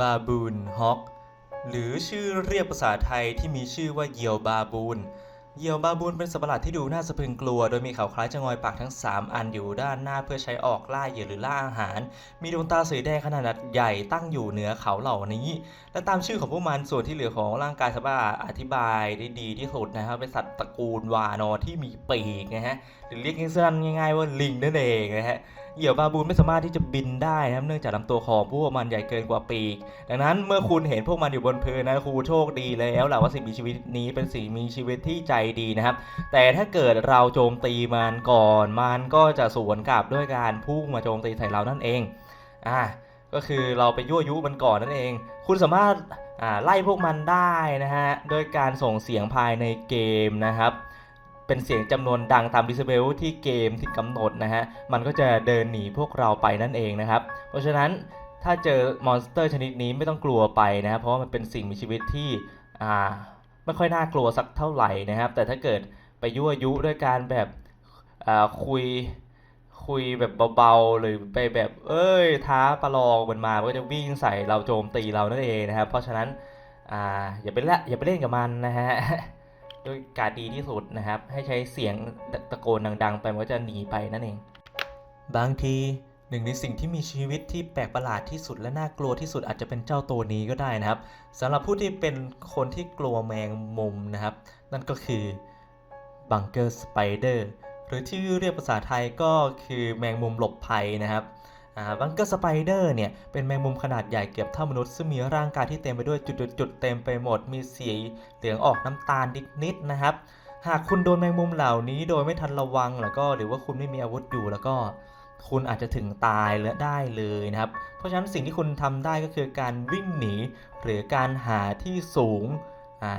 บาบูนฮอก หรือชื่อเรียกภาษาไทยที่มีชื่อว่าเหยี่ยวบาบูนเหยี่ยวบาบูนเป็นสัตว์ประหลาดที่ดูน่าสะพรึงกลัว โดยมีเขาคล้ายจะงอยปากทั้ง 3 อันอยู่ด้านหน้าเพื่อใช้ออกล่าเหยื่อหรือล่าอาหาร มีดวงตาสีแดงขนาดใหญ่ตั้งอยู่เหนือเขาเหล่านี้ และตามชื่อของพวกมันส่วนที่เหลือของร่างกายสามารถอธิบายได้ดีที่สุดนะครับเป็นสัตว์ตระกูลวานอที่มีปีกนะฮะหรือเรียกง่ายๆว่าลิงนั่นเองนะฮะ เหยี่ยวบาบูนไม่สามารถที่จะบินได้นะครับเนื่องจากลำตัวของพวกมันใหญ่เกินกว่าปีก ดังนั้นเมื่อคุณเห็นพวกมันอยู่บนพื้นนะครูโชคดีแล้วแหละว่าสิ่งมีชีวิตนี้เป็นสิ่งมีชีวิตที่ใจดีนะครับ แต่ถ้าเกิดเราโจมตีมันก่อน มันก็จะสวนกลับด้วยการพุ่งมาโจมตีใส่เรานั่นเองอ่าก็คือเราไปยั่วยุมันก่อนนั่นเอง คุณสามารถอ่าไล่พวกมันได้นะฮะโดยการส่งเสียงภายในเกมนะครับ เป็นเสียงจำนวนดังตามดิสเบลที่เกมที่กำหนดนะฮะ มันก็จะเดินหนีพวกเราไปนั่นเองนะครับ เพราะฉะนั้นถ้าเจอมอนสเตอร์ชนิดนี้ไม่ต้องกลัวไปนะเพราะว่ามันเป็นสิ่งมีชีวิตที่อ่าไม่ค่อยน่ากลัวสักเท่าไหร่นะครับ แต่ถ้าเกิดไปยั่วยุด้วยการแบบอ่าคุยคุยแบบเบาๆหรือไปแบบเอ้ยท้าประลองมันมามันก็จะวิ่งใส่เราโจมตีเรานั่นเองนะครับ เพราะฉะนั้นอ่าอย่าไปละอย่าไปเล่นกับมันนะฮะ ด้วยการดีที่สุดนะครับ ให้ใช้เสียงตะตะโกนดัง ๆ ไปมันก็จะหนีไปนั่นเอง บางทีหนึ่งในสิ่งที่มีชีวิตที่แปลกประหลาดที่สุดและน่ากลัวที่สุดอาจจะเป็นเจ้าตัวนี้ก็ได้นะครับสำหรับผู้ที่เป็นคนที่กลัวแมงมุมนะครับ นั่นก็คือบังเกอร์สไปเดอร์หรือที่เรียกภาษาไทยก็คือแมงมุมหลบภัยนะครับ บังเกอร์สไปเดอร์เนี่ยเป็นแมงมุมขนาดใหญ่เกือบเท่ามนุษย์ซึ่งมีร่างกายที่เต็มไปด้วยจุดๆเต็มไปหมด มีสีเหลืองออกน้ำตาลนิดๆนะครับ หากคุณโดนแมงมุมเหล่านี้โดยไม่ทันระวังแล้วก็หรือว่าคุณไม่มีอาวุธอยู่แล้วก็ คุณอาจจะถึงตายและได้เลยนะครับ เพราะฉะนั้นสิ่งที่คุณทำได้ก็คือการวิ่งหนี หรือการหาที่สูงอ่า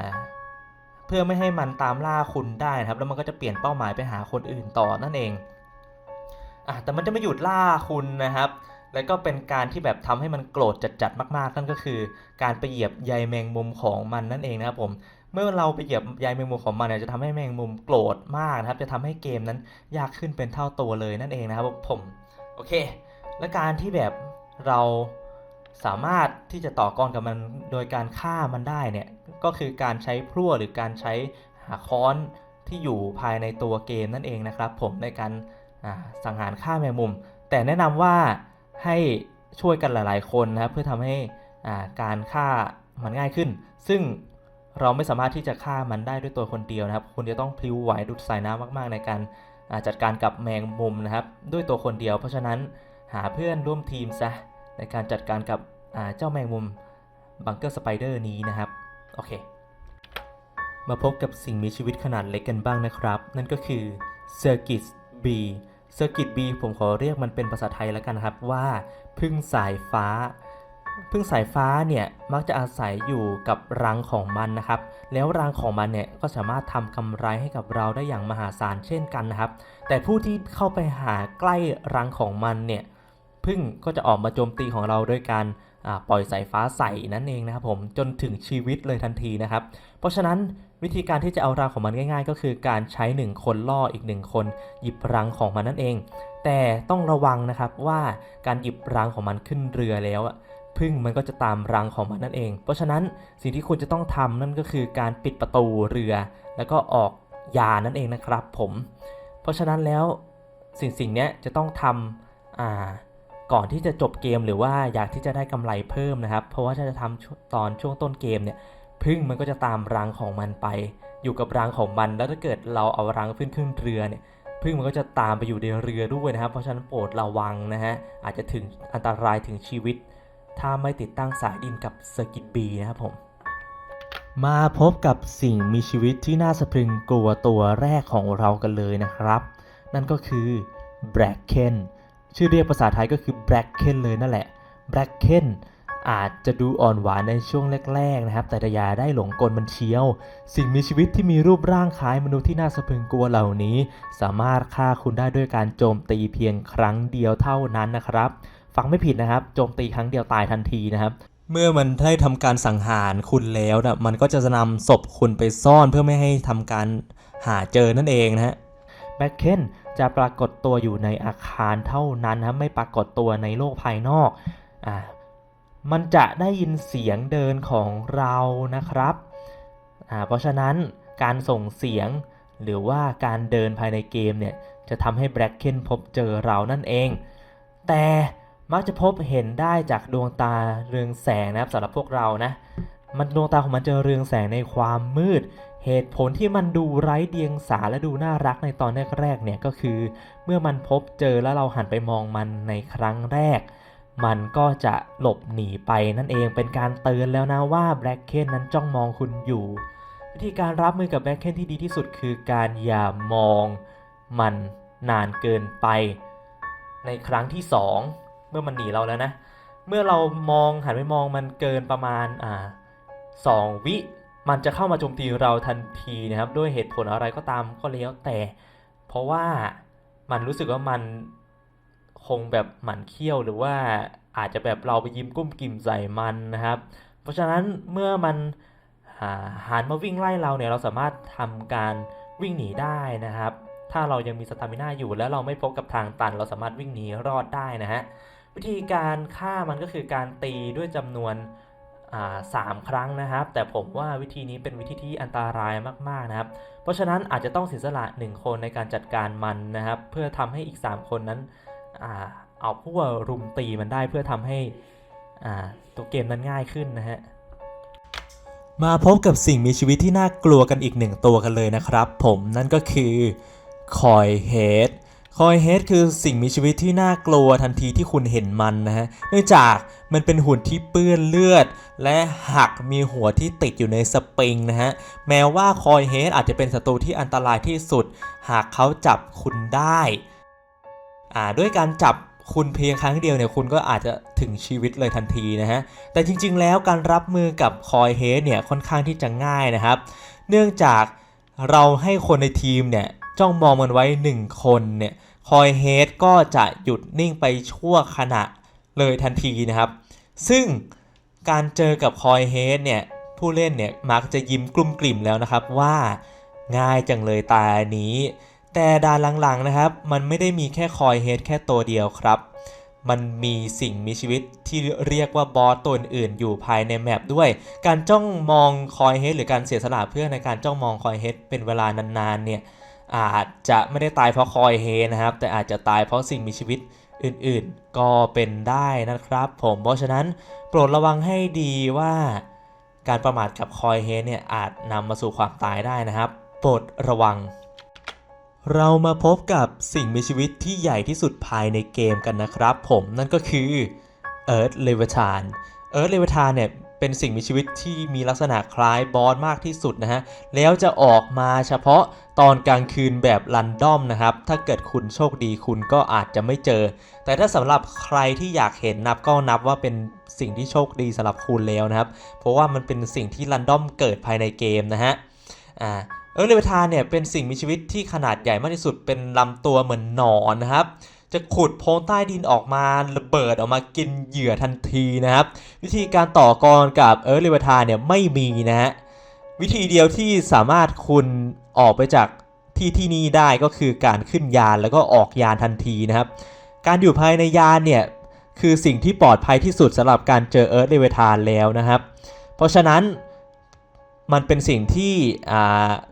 เพื่อไม่ให้มันตามล่าคุณได้นะครับ แล้วมันก็จะเปลี่ยนเป้าหมายไปหาคนอื่นต่อนั่นเอง อะแต่มันจะไม่หยุดล่าคุณนะครับ แล้วก็เป็นการที่แบบทำให้มันโกรธจัดๆมากๆนั่นก็คือ การไปเหยียบใยแมงมุมของมันนั่นเองนะครับผมเมื่อเราไปเหยียบใยแมงมุมของมันเนี่ยจะทำให้แมงมุมโกรธมากนะครับ จะทำให้เกมนั้นยากขึ้นเป็นเท่าตัวเลยนั่นเองนะครับผมโอเค และการที่แบบเราสามารถที่จะต่อกรกับมันโดยการฆ่ามันได้เนี่ยก็คือการใช้พลั่วหรือการใช้หาค้อนที่อยู่ภายในตัวเกมนั่นเองนะครับ ผมในการ สังหารฆ่าแมงมุม แต่แนะนำว่าให้ช่วยกันหลาย ๆ คนนะครับเพื่อทำให้การฆ่ามันง่ายขึ้น ซึ่งเราไม่สามารถที่จะฆ่ามันได้ด้วยตัวคนเดียวนะครับ คุณจะต้องพลิ้วไหวดุดสายน้ำมาก ๆ ในการจัดการกับแมงมุมนะครับ ด้วยตัวคนเดียว เพราะฉะนั้นหาเพื่อนร่วมทีมซะในการจัดการกับเจ้าแมงมุมบังเกอร์สไปเดอร์นี้นะครับ โอเค มาพบกับสิ่งมีชีวิตขนาดเล็กกันบ้างนะครับ นั่นก็คือเซอร์กิสบี เซอร์กิตบีผมขอเรียกมันเป็นภาษาไทยแล้วกันครับว่าพึ่งสายฟ้า พึ่งสายฟ้าเนี่ยมักจะอาศัยอยู่กับรังของมันนะครับ แล้วรังของมันเนี่ยก็สามารถทำกำไรให้กับเราได้อย่างมหาศาลเช่นกันนะครับ แต่ผู้ที่เข้าไปหาใกล้รังของมันเนี่ยพึ่งก็จะออกมาโจมตีของเราด้วยการ ปล่อยสายฟ้าใส่นั่นเองนะครับผมจนถึงชีวิตเลยทันทีนะครับ เพราะฉะนั้นวิธีการที่จะเอารังของมันง่าย ๆ ก็คือการใช้ 1 คนล่ออีก 1 คน หยิบรังของมันนั่นเอง แต่ต้องระวังนะครับว่าการหยิบรังของมันขึ้นเรือแล้วพึ่งมันก็จะตามรังของมันนั่นเอง เพราะฉะนั้นสิ่งที่คุณจะต้องทำนั่นก็คือการปิดประตูเรือ แล้วก็ออกยานั่นเองนะครับผม เพราะฉะนั้นแล้วสิ่งสิ่งนี้จะต้องทำอ่า ก่อนที่จะจบเกมหรือว่าอยากที่จะได้กำไรเพิ่มนะครับ เพราะว่าถ้าจะทำช่วงตอนช่วงต้นเกมเนี่ยพึ่งมันก็จะตามรังของมันไป อยู่กับรังของมัน แล้วถ้าเกิดเราเอารังขึ้นขึ้นเรือเนี่ยพึ่งมันก็จะตามไปอยู่ในเรือด้วยนะครับ เพราะฉะนั้นโปรดระวังนะฮะอาจจะถึงอันตรายถึงชีวิต ถ้าไม่ติดตั้งสายดินกับเซกิตบีนะครับผมมาพบกับสิ่งมีชีวิตที่น่าสะพรึงกลัวตัวแรกของเรากันเลยนะครับ นั่นก็คือ Bracken ชื่อเรียกภาษาไทยก็คือ Bracken เลยนั่นแหละ Bracken อาจจะดูอ่อนหวานในช่วงแรกๆนะครับ แต่ยาได้หลงกลมันเชียว สิ่งมีชีวิตที่มีรูปร่างคล้ายมนุษย์ที่น่าสะพรึงกลัวเหล่านี้ สามารถฆ่าคุณได้ด้วยการโจมตีเพียงครั้งเดียวเท่านั้นนะครับ ฟังไม่ผิดนะครับ โจมตีครั้งเดียวตายทันทีนะครับ เมื่อมันได้ทำการสังหารคุณแล้วนะมันก็จะนำศพคุณไปซ่อนเพื่อไม่ให้ทำการหาเจอนั่นเองนะฮะ แบ็คเคนจะปรากฏตัวอยู่ในอาคารเท่านั้นนะไม่ปรากฏตัวในโลกภายนอกอ่ามันจะได้ยินเสียงเดินของเรานะครับอ่าเพราะฉะนั้นการส่งเสียงหรือว่าการเดินภายในเกมเนี่ยจะทำให้แบล็กเคนพบเจอเรานั่นเอง แต่มักจะพบเห็นได้จากดวงตาเรืองแสงนะครับสำหรับพวกเรานะ มันดวงตาของมันจะเรืองแสงในความมืด เหตุผลที่มันดูไร้เดียงสาและดูน่ารักในตอนแรกๆเนี่ยก็คือ เมื่อมันพบเจอแล้วเราหันไปมองมันในครั้งแรก มันก็จะหลบหนีไปนั่นเองเป็นการเตือนแล้วนะว่าแบล็กเคนนั้นจ้องมองคุณอยู่ วิธีการรับมือกับแบล็กเคนที่ดีที่สุดคือการอย่ามองมันนานเกินไป ในครั้งที่ 2 เมื่อมันหนีเราแล้วนะ เมื่อเรามองหันไปมองมันเกินประมาณอ่าสองวิ มันจะเข้ามาโจมตีเราทันทีนะครับ ด้วยเหตุผลอะไรก็ตามก็แล้วแต่ เพราะว่ามันรู้สึกว่ามันคงแบบหมันเคี้ยวหรือว่าอาจจะแบบเราไปยิ้มกุ้มกิ่มใส่มันนะครับ เพราะฉะนั้นเมื่อมันหันมาวิ่งไล่เราเนี่ยเราสามารถทำการวิ่งหนีได้นะครับ ถ้าเรายังมีสตามิน่าอยู่แล้วเราไม่พบกับทางตัน เราสามารถวิ่งหนีรอดได้นะฮะวิธีการฆ่ามันก็คือการตีด้วยจำนวน สามครั้งนะครับ แต่ผมว่าวิธีนี้เป็นวิธีที่อันตรายมากๆนะครับ เพราะฉะนั้นอาจจะต้องเสียสละหนึ่งคนในการจัดการมันนะครับ เพื่อทำให้อีก 3 คนนั้นอเอาพวกรุมตีมันได้เพื่อทำให้ตัวเกมนั้นง่ายขึ้นนะฮะมาพบกับสิ่งมีชีวิตที่น่ากลัวกันอีกหนึ่งตัวกันเลยนะครับ ผมนั่นก็คือคอยเฮดคอยเฮดคือสิ่งมีชีวิตที่น่ากลัวทันทีที่คุณเห็นมันนะฮะเนื่องจาก มันเป็นหุ่นที่เปื้อนเลือด และหักมีหัวที่ติดอยู่ในสปริงนะฮะ แม้ว่าคอยเฮดอาจจะเป็นศัตรูที่อันตรายที่สุด หากเขาจับคุณได้อ่าด้วยการจับคุณเพียงครั้งเดียวเนี่ยคุณก็อาจจะถึงชีวิตเลยทันทีนะฮะ แต่จริงๆแล้วการรับมือกับคอยเฮดเนี่ยค่อนข้างที่จะง่ายนะครับ เนื่องจากเราให้คนในทีมเนี่ยจ้องมองมันไว้ 1 คนเนี่ยคอยเฮดก็จะหยุดนิ่งไปชั่วขณะเลยทันทีนะครับ ซึ่งการเจอกับคอยเฮดเนี่ยผู้เล่นเนี่ยมักจะยิ้มกลุ่มกลิ่มแล้วนะครับว่าง่ายจังเลยตานี้ แต่ดานหลังๆนะครับ มันไม่ได้มีแค่คอยเฮดแค่ตัวเดียวครับ มันมีสิ่งมีชีวิตที่เรียกว่าบอสตัวอื่นอยู่ภายในแมปด้วย การจ้องมองคอยเฮดหรือการเสียสละเพื่อในการจ้องมองคอยเฮดเป็นเวลานานๆเนี่ยอาจจะไม่ได้ตายเพราะคอยเฮดนะครับแต่อาจจะตายเพราะสิ่งมีชีวิต อื่นๆ ก็เป็นได้นะครับผมเพราะฉะนั้นโปรดระวังให้ดีว่า การประมาทกับคอยเฮเนี่ยอาจนำมาสู่ความตายได้นะครับ โปรดระวัง เรามาพบกับสิ่งมีชีวิตที่ใหญ่ที่สุดภายในเกมกันนะครับ ผมนั่นก็คือ Earth l e v i t a n Earth l e v i t a n เนี่ย เป็นสิ่งมีชีวิตที่มีลักษณะคล้ายบอสมากที่สุดนะฮะ แล้วจะออกมาเฉพาะตอนกลางคืนแบบรันดอมนะครับ ถ้าเกิดคุณโชคดีคุณก็อาจจะไม่เจอ แต่ถ้าสำหรับใครที่อยากเห็นนับก็นับว่าเป็นสิ่งที่โชคดีสำหรับคุณแล้วนะครับ เพราะว่ามันเป็นสิ่งที่รันดอมเกิดภายในเกมนะฮะ อ่าเออเลวทานเนี่ยเป็นสิ่งมีชีวิตที่ขนาดใหญ่มากที่สุดเป็นลำตัวเหมือนหนอนนะครับ จะขุดโพรงใต้ดินออกมาระเบิดออกมากินเหยื่อทันทีนะครับ วิธีการต่อกรกับเออเลวทาเนี่ยไม่มีนะฮะวิธีเดียวที่สามารถคุณออกไปจากที่ที่นี่ได้ก็คือการขึ้นยานแล้วก็ออกยานทันทีนะครับ การอยู่ภายในยานเนี่ยคือสิ่งที่ปลอดภัยที่สุดสำหรับการเจอเอิร์ธเลวทานแล้วนะครับ เพราะฉะนั้นมันเป็นสิ่งที่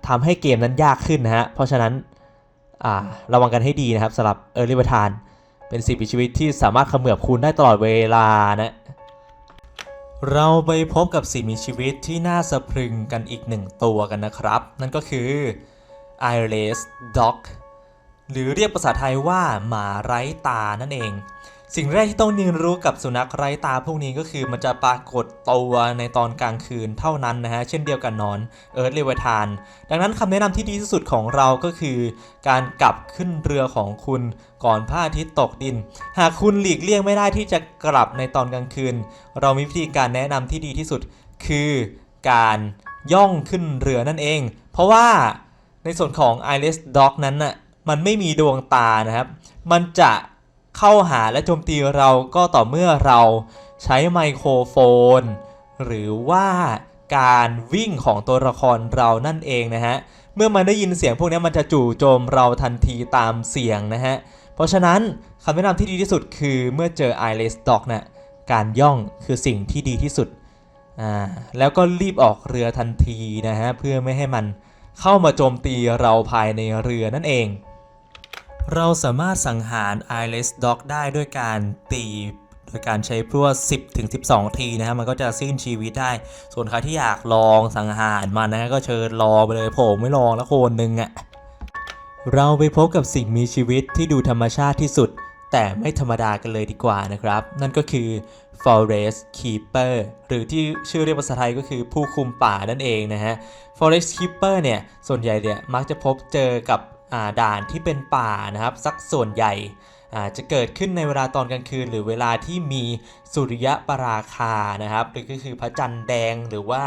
ทำให้เกมนั้นยากขึ้นนะฮะเพราะฉะนั้น ระวังกันให้ดีนะครับสำหรับเออร์ลิเวทาน เป็นสิ่งมีชีวิตที่สามารถเขมือบคุณได้ตลอดเวลานะเราไปพบกับสิ่งมีชีวิตที่น่าสะพรึงกันอีกหนึ่งตัวกันนะครับ นั่นก็คือ Iris Dog หรือเรียกภาษาไทยว่าหมาไร้ตานั่นเอง สิ่งแรกที่ต้องเรียนรู้กับสุนัขไร้ตาพวกนี้ก็คือมันจะปรากฏตัวในตอนกลางคืนเท่านั้นนะฮะ เช่นเดียวกับนอนเอิร์ธเลวทาน ดังนั้นคำแนะนำที่ดีที่สุดของเราก็คือ การกลับขึ้นเรือของคุณก่อนพระอาทิตย์ตกดิน หากคุณหลีกเลี่ยงไม่ได้ที่จะกลับในตอนกลางคืน เรามีวิธีการแนะนำที่ดีที่สุด คือการย่องขึ้นเรือนั่นเอง เพราะว่าในส่วนของ i r i s Dog นั้นน่ะมันไม่มีดวงตานะครับ มันจะ เข้าหาและโจมตีเราก็ต่อเมื่อเราใช้ไมโครโฟน หรือว่าการวิ่งของตัวละครเรานั่นเองนะฮะ เมื่อมันได้ยินเสียงพวกนี้มันจะจู่โจมเราทันทีตามเสียงนะฮะ เพราะฉะนั้นคำแนะนำที่ดีที่สุดคือเมื่อเจอ i r i s Dog นะ่ะการย่องคือสิ่งที่ดีที่สุดอ่าแล้วก็รีบออกเรือทันทีนะฮะเพื่อไม่ให้มันเข้ามาโจมตีเราภายในเรือนั่นเอง เราสามารถสังหาร i l e s Dog ได้ด้วยการตีโดยการใช้พลั่ว10ถึง12 ทีนะฮะมันก็จะสิ้นชีวิตได้ ส่วนใครที่อยากลองสังหารมันนะก็เชิญรอไปเลยผมไม่ลองแล้วคนหนึ่งอะ่ะเราไปพบกับสิ่งมีชีวิตที่ดูธรรมชาติที่สุด แต่ไม่ธรรมดากันเลยดีกว่านะครับ นั่นก็คือ forest keeper หรือที่ชื่อเรียกภาษาไทยก็คือผู้คุมป่านั่นเองนะฮะ forest keeper เนี่ย ส่วนใหญ่เนี่ยมักจะพบเจอกับ ด่านที่เป็นป่านะครับสักส่วนใหญ่จะเกิดขึ้นในเวลาตอนกลางคืน หรือเวลาที่มีสุริยะปราคานะครับหรือก็คือพระจันทร์แดงหรือว่า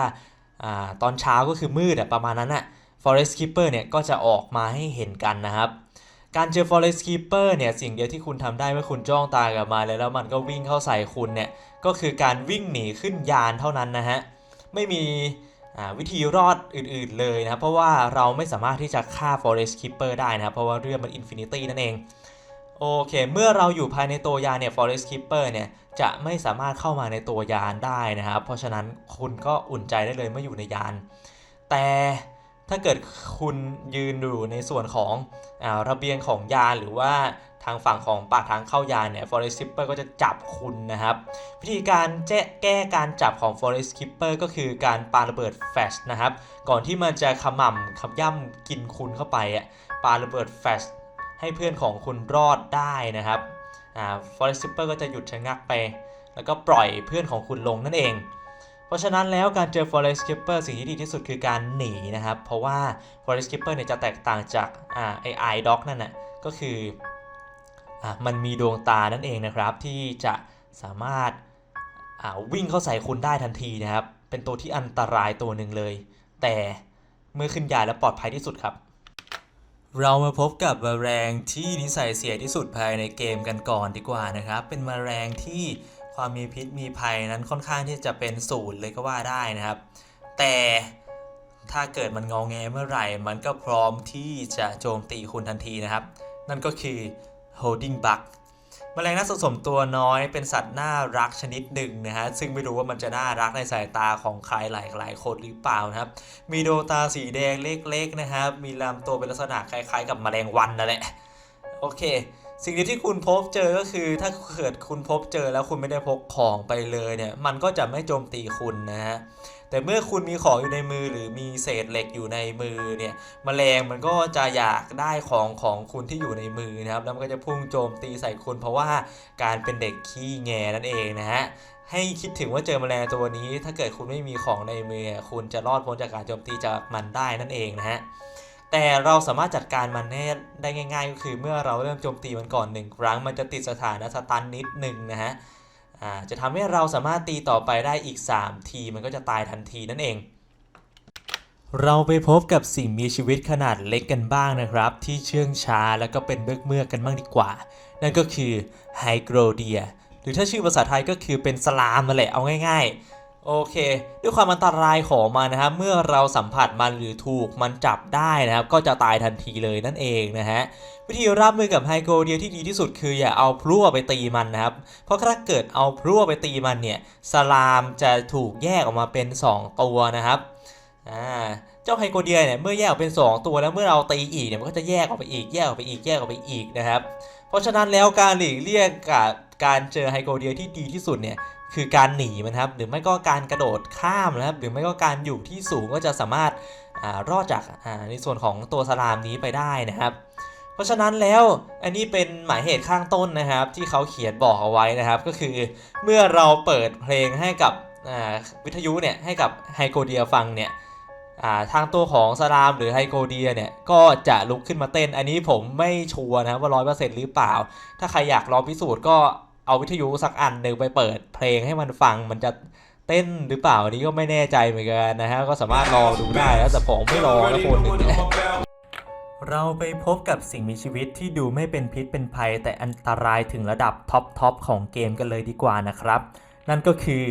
อตอนเช้าก็คือมืดประมาณนั้นอะ forest keeper เนี่ยก็จะออกมาให้เห็นกันนะครับ การเจอ forest keeper เนี่ยสิ่งเดียวที่คุณทำได้เมื่อคุณจ้องตากับมาแล้วแล้วมันก็วิ่งเข้าใส่คุณเนี่ยก็คือการวิ่งหนีขึ้นยานเท่านั้นนะฮะไม่มี วิธีรอดอื่นๆเลยนะครับเพราะว่าเราไม่สามารถที่จะฆ่า forest keeper ได้นะครับเพราะว่าเรื่องมัน infinity นั่นเอง โอเค เมื่อเราอยู่ภายในตัวยานเนี่ย forest keeper เนี่ยจะไม่สามารถเข้ามาในตัวยานได้นะครับ เพราะฉะนั้นคุณก็อุ่นใจได้เลยเมื่ออยู่ในยาน แต่ ถ้าเกิดคุณยืนอยู่ในส่วนของอระเบียงของยานหรือว่าทางฝั่งของปากทางเข้ายานเนี่ย forest keeper ก็จะจับคุณนะครับ วิธีการแจ้แก้การจับของ forest keeper ก็คือการปาระเบิดแฟลชนะครับ ก่อนที่มันจะขม่ำขย่ำกินคุณเข้าไปอะปาระเบิดแฟลชให้เพื่อนของคุณรอดได้นะครับ อ่า forest keeper ก็จะหยุดชะงักไป แล้วก็ปล่อยเพื่อนของคุณลงนั่นเอง เพราะฉะนั้นแล้วการเจอ forest keeper สิ่งที่ดีที่สุดคือการหนีนะครับ เพราะว่า forest keeper เนี่ยจะแตกต่างจากอ่าไอไอด็อกนั่นน่ะก็คืออะมันมีดวงตานั่นเองนะครับ ที่จะสามารถอ่าวิ่งเข้าใส่คุณได้ทันทีนะครับ เป็นตัวที่อันตรายตัวหนึ่งเลย แต่เมื่อขึ้นยาแล้วปลอดภัยที่สุดครับ เรามาพบกับแมลงที่นิสัยเสียที่สุดภายในเกมกันก่อนดีกว่านะครับ เป็นแมลงที่ ความมีพิษมีภัยนั้นค่อนข้างที่จะเป็นศูนย์เลยก็ว่าได้นะครับ แต่ถ้าเกิดมันงอแงเมื่อไหร่ มันก็พร้อมที่จะโจมตีคุณทันทีนะครับ นั่นก็คือ holding bug แมลงน่าสะสมตัวน้อยเป็นสัตว์น่ารักชนิดหนึ่งนะฮะ ซึ่งไม่รู้ว่ามันจะน่ารักในสายตาของใครหลายๆคนหรือเปล่านะครับ มีดวงตาสีแดงเล็กๆนะครับ มีลำตัวเป็นลักษณะคล้ายๆ กับแมลงวันนั่นแหละ โอเค สิ่งเดียวที่คุณพบเจอก็คือ ถ้าเกิดคุณพบเจอแล้วคุณไม่ได้พกของไปเลยเนี่ย มันก็จะไม่โจมตีคุณนะฮะแต่เมื่อคุณมีของอยู่ในมือหรือมีเศษเหล็กอยู่ในมือเนี่ยแมลงมันก็จะอยากได้ของของคุณที่อยู่ในมือนะครับ แล้วมันก็จะพุ่งโจมตีใส่คุณ เพราะว่าการเป็นเด็กขี้แงนั่นเองนะฮะให้คิดถึงว่าเจอแมลงตัวนี้ ถ้าเกิดคุณไม่มีของในมือ คุณจะรอดพ้นจากการโจมตีจากมันได้นั่นเองนะฮะ แต่เราสามารถจัดการมันได้ง่าย ๆ ก็คือเมื่อเราเริ่มโจมตีมันก่อนหนึ่งครั้ง มันจะติดสถานะสตันนิดหนึ่งนะฮะจะทำให้เราสามารถตีต่อไปได้อีก 3 ทีมันก็จะตายทันทีนั่นเอง เราไปพบกับสิ่งมีชีวิตขนาดเล็กกันบ้างนะครับ ที่เชื่องช้าแล้วก็เป็นเมือกเมือกกันบ้างดีกว่า นั่นก็คือไฮโกรเดีย หรือถ้าชื่อภาษาไทยก็คือเป็นสลามนั่นแหละเอาง่าย ๆ โอเค ด้วยความอันตรายของมันนะครับ เมื่อเราสัมผัสมันหรือถูกมันจับได้นะครับ ก็จะตายทันทีเลยนั่นเองนะฮะวิธีรับมือกับไฮโกเดียที่ดีที่สุดคืออย่าเอาพลั่วไปตีมันนะครับ เพราะถ้าเกิดเอาพลั่วไปตีมันเนี่ยสลามจะถูกแยกออกมาเป็น 2 ตัวนะครับอ่าเจ้าไฮโกเดียเนี่ยเมื่อแยกออกเป็น 2 ตัวแล้วเมื่อเราตีอีกเนี่ยมันก็จะแยกออกไปอีกแยกออกไปอีกแยกออกไปอีกนะครับ เพราะฉะนั้นแล้วการหลีกเลี่ยงกับการเจอไฮโกเดียที่ดีที่สุดเนี่ย คือการหนีมันครับ หรือไม่ก็การกระโดดข้ามนะครับ หรือไม่ก็การอยู่ที่สูงก็จะสามารถอรอดจากในส่วนของตัวสลามนี้ไปได้นะครับ เพราะฉะนั้นแล้วอันนี้เป็นหมายเหตุข้างต้นนะครับ ที่เขาเขียนบอกเอาไว้นะครับ ก็คือเมื่อเราเปิดเพลงให้กับวิทยุเนี่ยให้กับไฮโกเดียฟังเนี่ยาทางตัวของสลามหรือไฮโกเดียเนี่ยก็จะลุกขึ้นมาเต้น อันนี้ผมไม่ชัวร์นะครับว่าร้อยเปอร์เซ็นต์หรือเปล่า ถ้าใครอยากลองพิสูจน์ก็ เอาวิทยุสักอันหนึ่งไปเปิดเพลงให้มันฟังมันจะเต้นหรือเปล่าอันนี้ก็ไม่แน่ใจเหมือนกันนะฮะก็สามารถลองดูได้แล้วแต่ผมไม่ลองนะคนหนึ่งเราไปพบกับสิ่งมีชีวิตที่ดูไม่เป็นพิษเป็นภัย แต่อันตรายถึงระดับท็อปทอปของเกมกันเลยดีกว่านะครับ นั่นก็คือ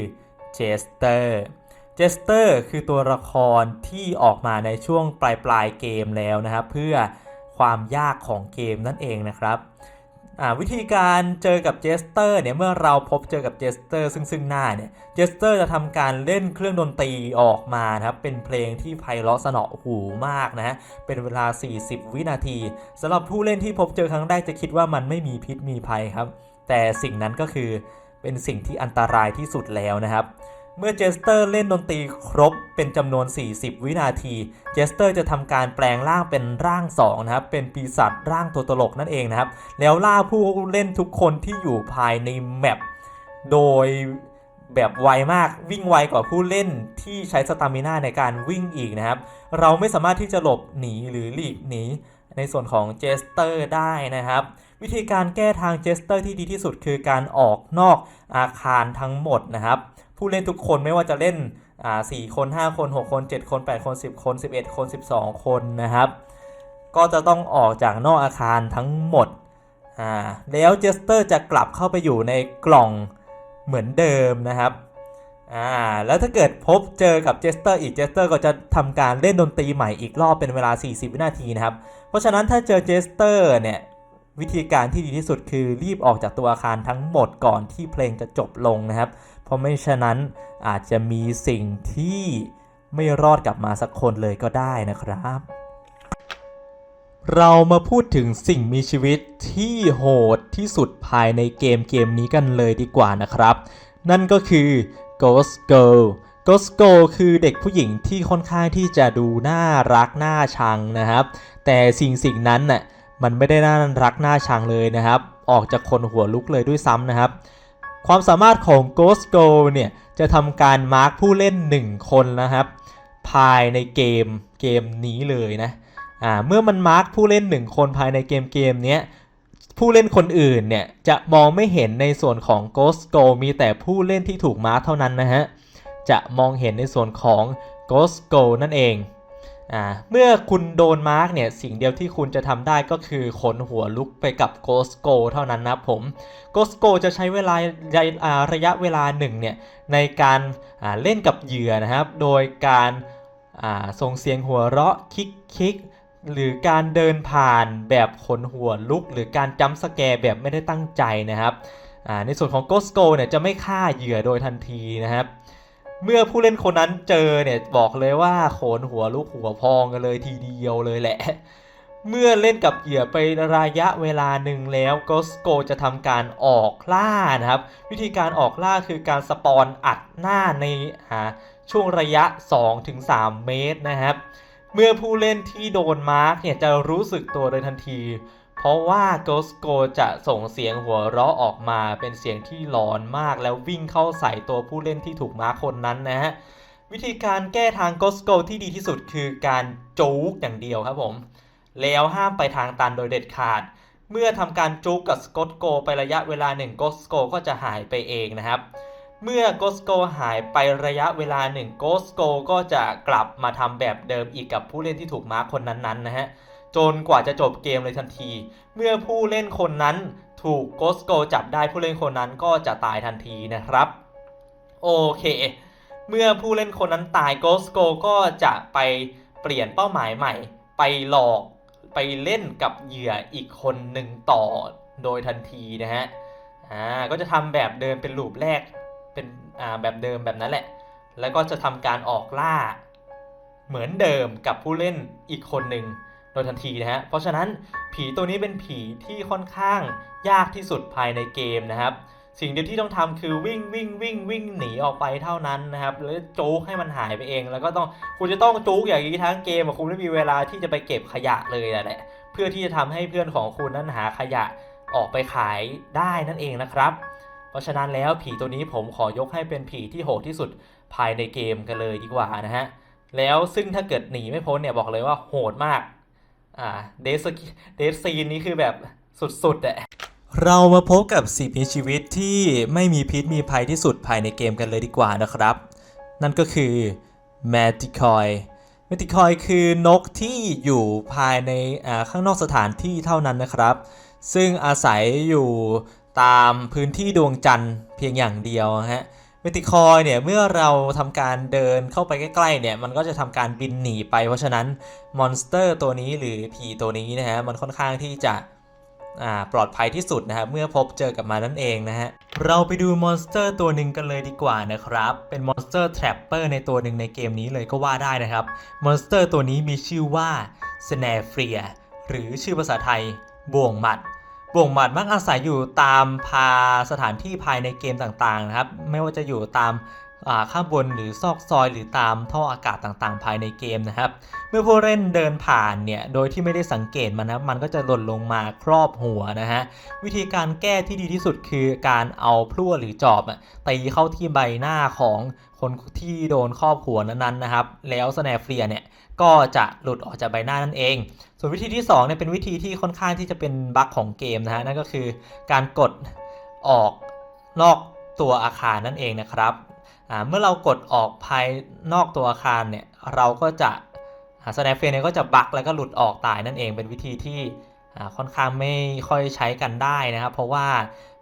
เจสเตอร์เจสเตอร์คือตัวละครที่ออกมาในช่วงปลายปลายๆเกมแล้วนะครับ เพื่อความยากของเกมนั่นเองนะครับ อ่าวิธีการเจอกับเจสเตอร์เนี่ยเมื่อเราพบเจอกับเจสเตอร์ซึ่งซึ่งหน้าเนี่ยเจสเตอร์จะทำการเล่นเครื่องดนตรีออกมานะครับเป็นเพลงที่ไพเราะสนอหูมากนะฮะเป็นเวลา 40 วินาทีสำหรับผู้เล่นที่พบเจอครั้งแรกจะคิดว่ามันไม่มีพิษมีภัยครับ แต่สิ่งนั้นก็คือเป็นสิ่งที่อันตรายที่สุดแล้วนะครับ เมื่อเจสเตอร์เล่นดนตรีครบเป็นจำนวน 40 วินาที เจสเตอร์จะทำการแปลงร่างเป็นร่าง2นะครับ เป็นปีศาจร่างตัวตลกนั่นเองนะครับ แล้วล่าผู้เล่นทุกคนที่อยู่ภายในแมปโดยแบบไวมากวิ่งไวกว่าผู้เล่นที่ใช้สตามิน่าในการวิ่งอีกนะครับ เราไม่สามารถที่จะหลบหนีหรือหลีกหนีในส่วนของเจสเตอร์ได้นะครับ วิธีการแก้ทางเจสเตอร์ที่ดีที่สุดคือการออกนอกอาคารทั้งหมดนะครับ ผู้เล่นทุกคนไม่ว่าจะเล่นอ่าคน5คน6คน7คน8คน10คน11คน12คนนะครับ ก็จะต้องออกจากนอกอาคารทั้งหมดอ่าแล้วเจสเตอร์จะกลับเข้าไปอยู่ในกล่องเหมือนเดิมนะครับอ่าแล้วถ้าเกิดพบเจอกับเจสเตอร์อีกเจสเตอร์ก็จะทำการเล่นดนตรีใหม่อีกรอบเป็นเวลา 40 วินาทีนะครับ เพราะฉะนั้นถ้าเจอเจสเตอร์เนี่ยวิธีการที่ดีที่สุดคือรีบออกจากตัวอาคารทั้งหมดก่อนที่เพลงจะจบลงนะครับ เพราะไม่ฉะนั้นอาจจะมีสิ่งที่ไม่รอดกลับมาสักคนเลยก็ได้นะครับ เรามาพูดถึงสิ่งมีชีวิตที่โหดที่สุดภายในเกมเกมนี้กันเลยดีกว่านะครับ นั่นก็คือ Ghost Girl Ghost Girl คือเด็กผู้หญิงที่ค่อนข้างที่จะดูน่ารักน่าชังนะครับ แต่สิ่งสิ่งนั้นน่ะมันไม่ได้น่ารักน่าชังเลยนะครับ ออกจากคนหัวลุกเลยด้วยซ้ำนะครับ ความสามารถของ Ghost Go เนี่ยจะทำการมาร์กผู้เล่น 1 คนนะครับ ภายในเกมเกมนี้เลยนะอ่าเมื่อมันมาร์กผู้เล่น 1 คนภายในเกมเกมนี้ผู้เล่นคนอื่นเนี่ยจะมองไม่เห็นในส่วนของ Ghost Go มีแต่ผู้เล่นที่ถูกมาร์กเท่านั้นนะฮะจะมองเห็นในส่วนของ Ghost Go นั่นเอง อ่าเมื่อคุณโดนมาร์กเนี่ยสิ่งเดียวที่คุณจะทำได้ก็คือขนหัวลุกไปกับ Ghost Go เท่านั้นนะผม Ghost Go จะใช้เวลาระยะระยะเวลาหนึ่งเนี่ยในการเล่นกับเหยื่อนะครับ โดยการาส่งเสียงหัวเราะคิกคิกหรือการเดินผ่านแบบขนหัวลุก หรือการจัมสแกร์แบบไม่ได้ตั้งใจนะครับในส่วนของ Ghost Go เนี่ยจะไม่ฆ่าเหยื่อโดยทันทีนะครับ เมื่อผู้เล่นคนนั้นเจอเนี่ยบอกเลยว่าโขนหัวลูกหัวพองกันเลยทีเดียวเลยแหละ เมื่อเล่นกับเหยื่อไประยะเวลาหนึ่งแล้วก็สโกจะทำการออกล่านะครับ วิธีการออกล่าคือการสปอนอัดหน้าในอ่าช่วงระยะ 2-3 เมตรนะครับ เมื่อผู้เล่นที่โดนมาร์กเนี่ยจะรู้สึกตัวโดยทันที ราะว่า Ghost Go จะส่งเสียงหัวเราะออกมาเป็นเสียงที่หลอนมากแล้ววิ่งเข้าใส่ตัวผู้เล่นที่ถูกมาร์คนนั้นนะฮะ วิธีการแก้ทาง Ghost Go ที่ดีที่สุดคือการจูกอย่างเดียวครับผม แล้วห้ามไปทางตันโดยเด็ดขาด เมื่อทำการจูกกับ Ghost Go ไประยะเวลาหนึ่ง Ghost Go ก็จะหายไปเองนะครับ เมื่อ Ghost Go หายไประยะเวลาหนึ่ง Ghost Go ก็จะกลับมาทำแบบเดิมอีกกับผู้เล่นที่ถูกมาร์คคนนั้นๆนะฮะ จนกว่าจะจบเกมเลยทันที เมื่อผู้เล่นคนนั้นถูก Ghost Go จับได้ผู้เล่นคนนั้นก็จะตายทันทีนะครับโอเค เมื่อผู้เล่นคนนั้นตาย Ghost Go ก็จะไปเปลี่ยนเป้าหมายใหม่ ไปหลอกไปเล่นกับเหยื่ออีกคนหนึ่งต่อโดยทันทีนะฮะอ่าก็จะทำแบบเดิมเป็นลูปแรกเป็นอ่าแบบเดิมแบบนั้นแหละ แล้วก็จะทำการออกล่าเหมือนเดิมกับผู้เล่นอีกคนหนึ่ง โดยทันทีนะฮะ เพราะฉะนั้นผีตัวนี้เป็นผีที่ค่อนข้างยากที่สุดภายในเกมนะครับ สิ่งเดียวที่ต้องทำคือวิ่งวิ่งวิ่งวิ่งหนีออกไปเท่านั้นนะครับแล้วจูกให้มันหายไปเอง แล้วก็ต้องคุณจะต้องจูกอย่างนี้ทั้งเกมคุณไม่มีเวลาที่จะไปเก็บขยะเลยแหละเพื่อที่จะทำให้เพื่อนของคุณนั้นหาขยะออกไปขายได้นั่นเองนะครับ เพราะฉะนั้นแล้วผีตัวนี้ผมขอยกให้เป็นผีที่โหดที่สุดภายในเกมกันเลยดีกว่านะฮะแล้วซึ่งถ้าเกิดหนีไม่พ้นเนี่ยบอกเลยว่าโหดมาก อ่าเดสเดสซีนนี้คือแบบสุดๆอะเรามาพบกับสิ่งมีชีวิตที่ไม่มีพิษมีภัยที่สุดภายในเกมกันเลยดีกว่านะครับ นั่นก็คือแมติคอยแมติคอยคือนกที่อยู่ภายในข้างนอกสถานที่เท่านั้นนะครับ ซึ่งอาศัยอยู่ตามพื้นที่ดวงจันทร์เพียงอย่างเดียวฮะ เมติคอยเนี่ยเมื่อเราทำการเดินเข้าไปใกล้ๆเนี่ยมันก็จะทำการบินหนีไป เพราะฉะนั้นมอนสเตอร์ตัวนี้หรือผีตัวนี้นะฮะมันค่อนข้างที่จะปลอดภัยที่สุดนะครับเมื่อพบเจอกับมันนั่นเองนะฮะเราไปดูมอนสเตอร์ตัวหนึ่งกันเลยดีกว่านะครับ เป็นมอนสเตอร์แทรปเปอร์ในตัวหนึ่งในเกมนี้เลยก็ว่าได้นะครับมอนสเตอร์ตัวนี้มีชื่อว่า s n a r e f r e e หรือชื่อภาษาไทยบ่วงหมัด วงหมัดมักอาศัยอยู่ตามพาสถานที่ภายในเกมต่างๆนะครับ ไม่ว่าจะอยู่ตาม ข้างบนหรือซอกซอยหรือตามท่ออากาศต่างๆ ภายในเกมนะครับ เมื่อผู้เล่นเดินผ่านเนี่ยโดยที่ไม่ได้สังเกตมันนะมันก็จะหล่นลงมาครอบหัวนะฮะวิธีการแก้ที่ดีที่สุดคือการเอาพลั่วหรือจอบตีเข้าที่ใบหน้าของคนที่โดนครอบหัวนั้นๆนะครับ แล้วสแนเฟียเนี่ยก็จะหลุดออกจากใบหน้านั่นเอง ส่วนวิธีที่2เนี่ยเป็นวิธีที่ค่อนข้างที่จะเป็นบั๊กของเกมนะฮะนั่นก็คือการกดออกนอกตัวอาคารนั่นเองนะครับ เมื่อเรากดออกภายนอกตัวอาคารเนี่ยเราก็จะสแนเฟียเนี่ยก็จะบักแล้วก็หลุดออกตายนั่นเองเป็นวิธีที่ค่อนข้างไม่ค่อยใช้กันได้นะครับ เพราะว่า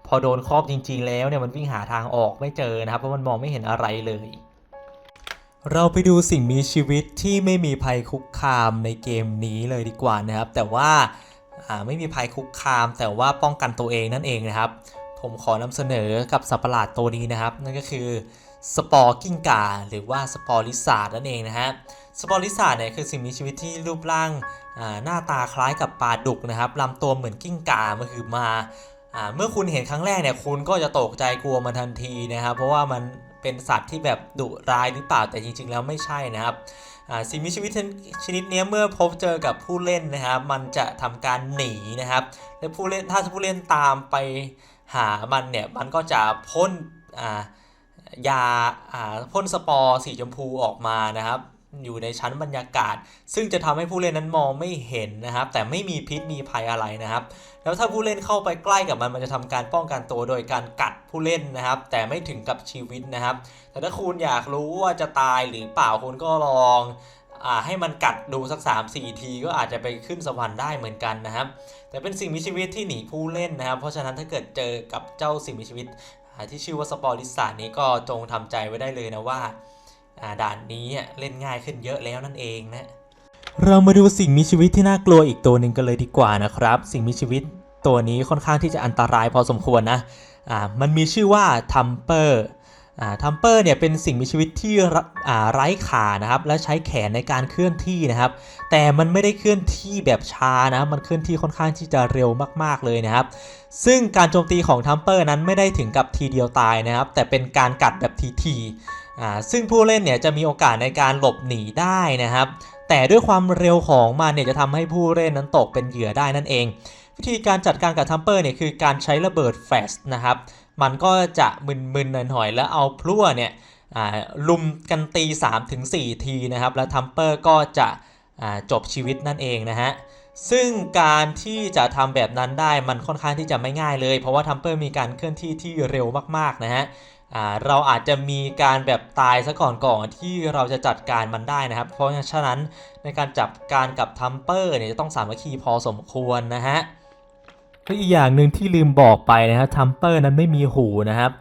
พอโดนครอบจริง ๆ แล้วเนี่ยมันวิ่งหาทางออกไม่เจอนะครับเพราะมันมองไม่เห็นอะไรเลย เราไปดูสิ่งมีชีวิตที่ไม่มีภัยคุกคามในเกมนี้เลยดีกว่านะครับ แต่ว่าอ่าไม่มีภัยคุกคาม แต่ว่าป้องกันตัวเองนั่นเองนะครับ ผมขอนำเสนอกับสัตว์ประหลาดตัวนี้นะครับ นั่นก็คือ สปอร์กิ้งกาหรือว่าสปอริสาดนั่นเองนะฮะสปอริสาดเนี่ยคือสิ่งมีชีวิตที่รูปร่างหน้าตาคล้ายกับปลาดุกนะครับลำตัวเหมือนกิ้งก่ามันคือมาเมื่อคุณเห็นครั้งแรกเนี่ยคุณก็จะตกใจกลัวมันทันทีนะครับเพราะว่ามันเป็นสัตว์ที่แบบดุร้ายหรือเปล่าแต่จริง ๆ แล้วไม่ใช่นะครับสิ่งมีชีวิตชนิดนี้เมื่อพบเจอกับผู้เล่นนะครับ มันจะทำการหนีนะครับและผู้เล่นถ้าผู้เล่นตามไปหามันเนี่ยมันก็จะพ่นอ่า ยาพ่นสปอร์สีชมพูออกมานะครับ อยู่ในชั้นบรรยากาศ ซึ่งจะทำให้ผู้เล่นนั้นมองไม่เห็นนะครับ แต่ไม่มีพิษมีภัยอะไรนะครับ แล้วถ้าผู้เล่นเข้าไปใกล้กับมันมันจะทำการป้องกันตัวโดยการกัดผู้เล่นนะครับ แต่ไม่ถึงกับชีวิตนะครับ แต่ถ้าคุณอยากรู้ว่าจะตายหรือเปล่าคุณก็ลองอให้มันกัดดูสัก 3-4 ทีก็อาจจะไปขึ้นสวรรค์ได้เหมือนกันนะครับ แต่เป็นสิ่งมีชีวิตที่หนีผู้เล่นนะครับ เพราะฉะนั้นถ้าเกิดเจอกับเจ้าสิ่งมีชีวิต ที่ชื่อว่าสปอริสานี้ก็จงทำใจไว้ได้เลยนะว่าด่านนี้เล่นง่ายขึ้นเยอะแล้วนั่นเองนะ เรามาดูสิ่งมีชีวิตที่น่ากลัวอีกตัวหนึ่งกันเลยดีกว่านะครับ สิ่งมีชีวิตตัวนี้ค่อนข้างที่จะอันตรายพอสมควรนะมันมีชื่อว่าทัมเปอร์ ทัมเปอร์เนี่ยเป็นสิ่งมีชีวิตที่รอ่าไร้ขานะครับและใช้แขนในการเคลื่อนที่นะครับ แต่มันไม่ได้เคลื่อนที่แบบช้านะมันเคลื่อนที่ค่อนข้างที่จะเร็วมากๆเลยนะครับ ซึ่งการโจมตีของทัมเปอร์นั้นไม่ได้ถึงกับทีเดียวตายนะครับ แต่เป็นการกัดแบบทีๆอ่าซึ่งผู้เล่นเนี่ยจะมีโอกาสในการหลบหนีได้นะครับ แต่ด้วยความเร็วของมันเนี่ยจะทำให้ผู้เล่นนั้นตกเป็นเหยื่อได้นั่นเอง วิธีการจัดการกับทัมเปอร์เนี่ยคือการใช้ระเบิดแฟลชนะครับ มันก็จะมึนๆหน่อยๆแล้วเอาพลั่วเนี่ยลุมกันตี 3-4 ทีนะครับ แล้วทัมเปอร์ก็จะจบชีวิตนั่นเองนะฮะซึ่งการที่จะทำแบบนั้นได้มันค่อนข้างที่จะไม่ง่ายเลย เพราะว่าทัมเปอร์มีการเคลื่อนที่ที่เร็วมากๆนะฮะเราอาจจะมีการแบบตายซะก่อนก่อนที่เราจะจัดการมันได้นะครับ เพราะฉะนั้นในการจับการกับทัมเปอร์เนี่ยจะต้องสามัคคีพอสมควรนะฮะ และอีกอย่างหนึ่งที่ลืมบอกไปนะฮะทัมเปอร์นั้นไม่มีหูนะครับ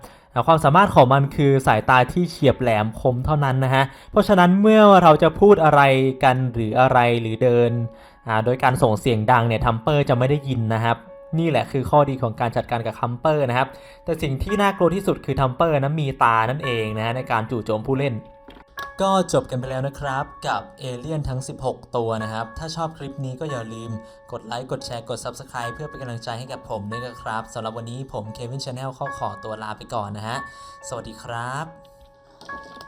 ความสามารถของมันคือสายตาที่เฉียบแหลมคมเท่านั้นนะฮะ เพราะฉะนั้นเมื่อเราจะพูดอะไรกันหรืออะไรหรือเดิน โดยการส่งเสียงดังเนี่ยทัมเปอร์จะไม่ได้ยินนะครับ นี่แหละคือข้อดีของการจัดการกับทัมเปอร์นะครับ แต่สิ่งที่น่ากลัวที่สุดคือทัมเปอร์นั้นมีตานั่นเองนะฮะในการจู่โจมผู้เล่น ก็จบกันไปแล้วนะครับกับเอเลี่ยนทั้ง 16 ตัวนะครับ ถ้าชอบคลิปนี้ก็อย่าลืมกดไลค์ กดแชร์ กด Subscribe เพื่อเป็นกำลังใจให้กับผมด้วยนะครับสำหรับวันนี้ผมเควินชาแนลขอขอตัวลาไปก่อนนะฮะ สวัสดีครับ